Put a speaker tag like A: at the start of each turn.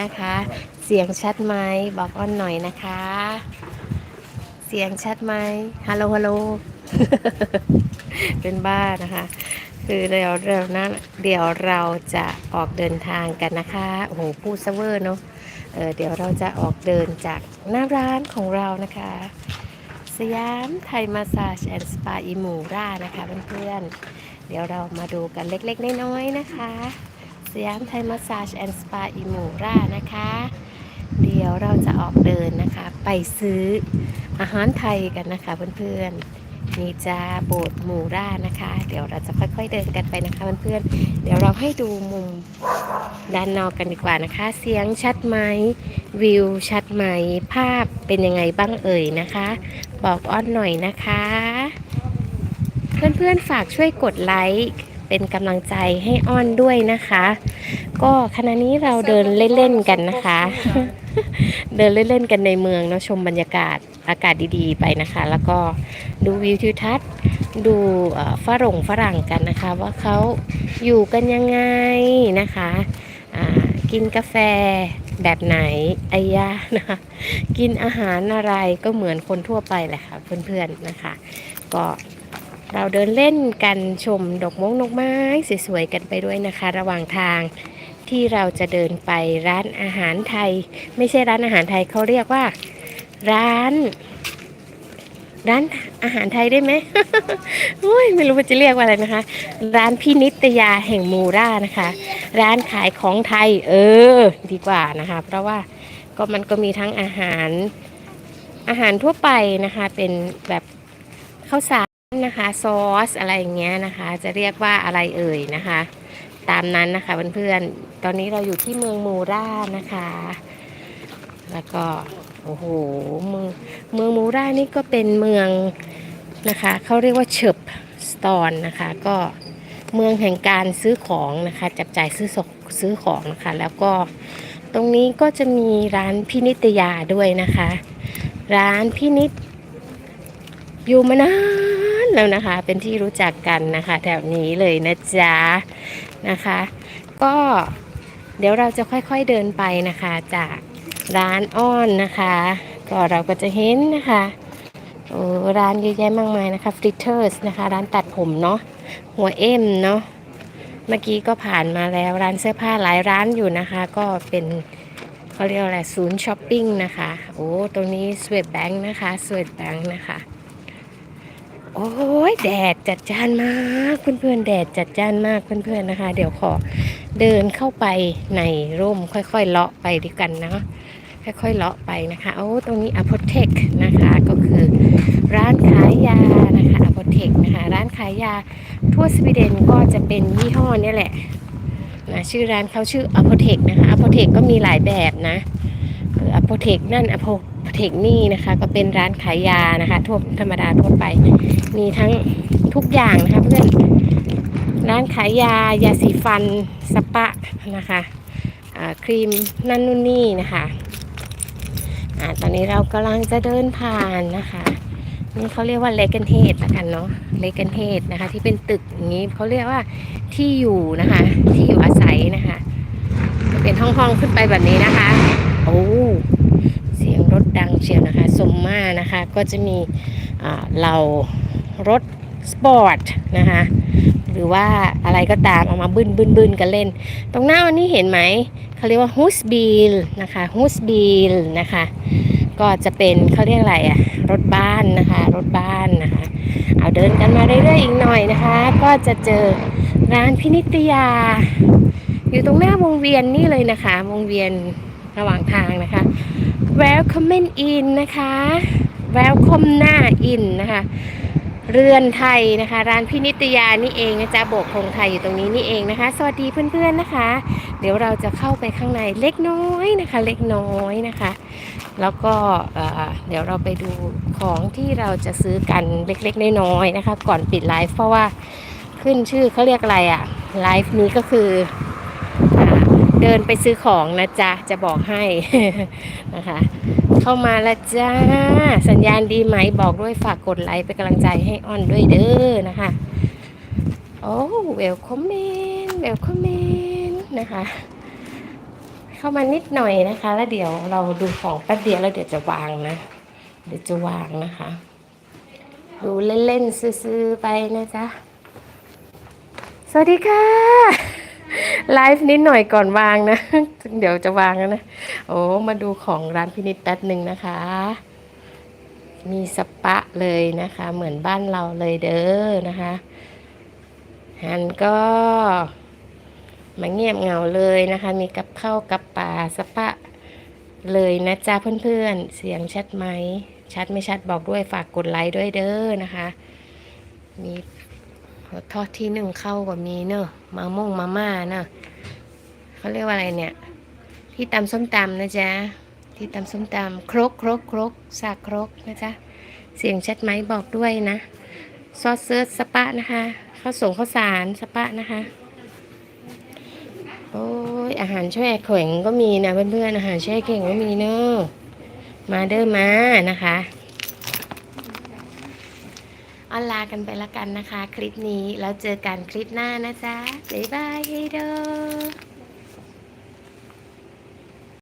A: นะคะ เสียงชัดไหมบอกอ้อนหน่อยนะคะ เสียงชัดไหมฮัลโหลฮัลโหลเป็นบ้านะคะ คือเดี๋ยวเรานะเดี๋ยวเราจะออกเดินทางกันนะคะโอ้โหพูดซเวอร์เนาะเออเดี๋ยวเราจะออกเดินจากหน้าร้านของเรานะคะ สยามไทยมาสซาจแอนด์สปาอิมูรานะคะเพื่อนๆเดี๋ยวเรามาดูกันเล็กๆน้อยๆนะคะ สยามไทยมาสซาจแอนด์สปาอิมูรานะคะ เดี๋ยวเราจะออกเดินนะคะ ไปซื้ออาหารไทยกันนะคะเพื่อนๆนี่จ้าโบสถ์มูรานะคะ เดี๋ยวเราจะค่อยๆเดินกันไปนะคะเพื่อนๆเดี๋ยวเราให้ดูมุมด้านนอกกันดีกว่านะคะ เสียงชัดไหมวิวชัดไหมภาพเป็นยังไงบ้างเอ่ยนะคะ บอกอ้อนหน่อยนะคะ เพื่อนๆฝากช่วยกดไลค์ เป็นกำลังใจให้อ้อนด้วยนะคะ ก็ขณะนี้เราเดินเล่นๆกันนะคะ เดินเล่นๆกันในเมืองเนาะชมบรรยากาศอากาศดีๆไปนะคะ แล้วก็ดูวิวทิวทัศน์ดูฝรั่งฝรั่งกันนะคะ ว่าเขาอยู่กันยังไงนะคะกินกาแฟแบบไหนอ้ยานะคะกินอาหารอะไรก็เหมือนคนทั่วไปแหละค่ะเพื่อนๆนะคะ ก็ เราเดินเล่นกันชมดอกมงดอกไม้สวยๆกันไปด้วยนะคะ ระหว่างทางที่เราจะเดินไปร้านอาหารไทย ไม่ใช่ร้านอาหารไทยเขาเรียกว่า ร้าน ร้านอาหารไทยได้ไหมโอ้ยไม่รู้ว่าจะเรียกว่าอะไรนะคะ ร้านพี่นิตยาแห่งมูรานะคะ ร้านขายของไทย เออ ดีกว่านะคะ เพราะว่าก็มันก็มีทั้งอาหารอาหารทั่วไปนะคะ เป็นแบบข้าวสาร ซอสอะไรอย่างเงี้ยนะคะ จะเรียกว่าอะไรเอ่ยนะคะ ตามนั้นนะคะเพื่อนๆตอนนี้เราอยู่ที่เมืองมูรานะคะ แล้วก็โอ้โหเมืองเมืองมูรานี่ก็เป็นเมืองนะคะเขาเรียกว่าเฉิบสตอนนะคะก็เมืองแห่งการซื้อของนะคะจับจ่ายซื้อสซื้อของนะคะแล้วก็ตรงนี้ก็จะมีร้านพินิตยาด้วยนะคะ ร้านพินิตอยู่มานาน แล้วนะคะ เป็นที่รู้จักกันนะคะ แถวนี้เลยนะจ๊ะนะคะ ก็เดี๋ยวเราจะค่อยๆเดินไปนะคะจากร้านอ้อนนะคะ ก็เราก็จะเห็นนะคะโอ้ร้านเยอะแยะมากมายนะคะฟริเตอร์สนะคะ ร้านตัดผมเนาะหัวเอ็มเนาะเมื่อกี้ก็ผ่านมาแล้วร้านเสื้อผ้าหลายร้านอยู่นะคะ ก็เป็นเขาเรียกว่าอะไรศูนย์ช้อปปิ้งนะคะ โอ้ตรงนี้สวีทแบงค์นะคะสวีทแบงค์นะคะ โอ้ยแดดจัดจ้านมากเพื่อนๆแดดจัดจ้านมากเพื่อนๆนะคะ เดี๋ยวขอเดินเข้าไปในร่มค่อยๆเลาะไปดีกันนะค่อยๆเลาะไปนะคะโอ้ตรงนี้อ p o t e c นะคะ ก็คือร้านขายยานะคะอ p o t e c นะคะ ร้านขายยาทั่วสวีเดนก็จะเป็นยี่ห้อนี้แหละนะชื่อร้านเขาชื่ออ p o t e c นะคะอ p o t e c ก็มีหลายแบบนะอ p o t e c นั่นอ p o t e c นี่นะคะ ก็เป็นร้านขายยานะคะทั่วธรรมดาทั่วไป มีทั้งทุกอย่างนะคะเพื่อนร้านขายยายาสีฟันสปะนะคะครีมนั่นนู่นนี่นะคะอตอนนี้เรากำลังจะเดินผ่านนะคะนี่เขาเรียกว่าเลกันเทสละกันเนาะเลกันเทสนะคะ ที่เป็นตึกอย่างนี้เขาเรียกว่าที่อยู่นะคะ ที่อยู่อาศัยนะคะ เป็นห้องๆขึ้นไปแบบนี้นะคะ โอ้ ดังเชียวนะคะสมมานะคะก็จะมีเรารถสปอร์ตนะคะหรือว่าอะไรก็ตามเอามาบึนบึนบึนกันเล่น ตรงหน้าวันนี้เห็นไหมเขาเรียกว่าฮุสบีลนะคะฮุสบีลนะคะก็จะเป็นเขาเรียกอะไรอะรถบ้านนะคะรถบ้านนะคะเอาเดินกันมาเรื่อยๆอีกหน่อยนะคะ ก็จะเจอร้านพินิตยา อยู่ตรงหน้าวงเวียนนี่เลยนะคะ วงเวียนระหว่างทางนะคะ Welcome in นะคะ Welcome หน้า in นะคะ เรือนไทยนะคะ ร้านพินิตยานี่เองนะจ๊ะโบกธงไทยอยู่ตรงนี้นี่เองนะคะ สวัสดีเพื่อนๆนะคะ เดี๋ยวเราจะเข้าไปข้างในเล็กน้อยนะคะ เล็กน้อยนะคะ แล้วก็เดี๋ยวเราไปดูของที่เราจะซื้อกันเล็กๆน้อยๆนะคะ ก่อนปิดไลฟ์เพราะว่าขึ้นชื่อเขาเรียกอะไรอะไลฟ์นี้ก็คืออ เดินไปซื้อของนะจ๊ะ จะบอกให้นะคะ เข้ามาล้วจ้า สัญญาณดีไหมบอกด้วยฝากกดไลค์เป็นกำลังใจให้ออนด้วยเด้อนะคะ โอ้เวลคอมเมนเวลคอมเมนนะคะ เข้ามานิดหน่อยนะคะ แล้วเดี๋ยวเราดูของแป๊บเดียวแล้วเดี๋ยวจะวางนะ เดี๋ยวจะวางนะคะ ดูเล่นๆซื้อๆไปนะจ๊ะ สวัสดีค่ะ ไลฟ์นิดหน่อยก่อนวางนะ เดี๋ยวจะวางแล้วนะ โอ้ มาดูของร้านพินิจแป๊บหนึ่งนะคะ มีสปะเลยนะคะ เหมือนบ้านเราเลยเด้อนะคะหันก็มาเงียบเหงาเลยนะคะ มีกับข้าวกับปลาสปะเลยนะจ๊ะเพื่อนๆ เสียงชัดไหม ชัดไม่ชัดบอกด้วยฝากกดไลค์ด้วยเด้อนะคะ มี ทอดที่หนึ่งเข้ากับมีเนอะมาม่งมาม่าเนอะเขาเรียกว่าอะไรเนี่ย ที่ตำส้มตำนะจ๊ะ ที่ตำส้มตำครกครกครกสากครกนะจ๊ะ เสียงชัดไหมบอกด้วยนะ ซอสเซิร์ชสปะนะคะข้าวสงข้าวสารสปะนะคะ โอ้ยอาหารแช่แข็งก็มีนะเพื่อนๆอาหารแช่แข็งก็มีเนอะมาเด้อมานะคะ ออนลากันไปละกันนะคะ คลิปนี้แล้วเจอกันคลิปหน้านะจ๊ะบ๊ายบายเฮโด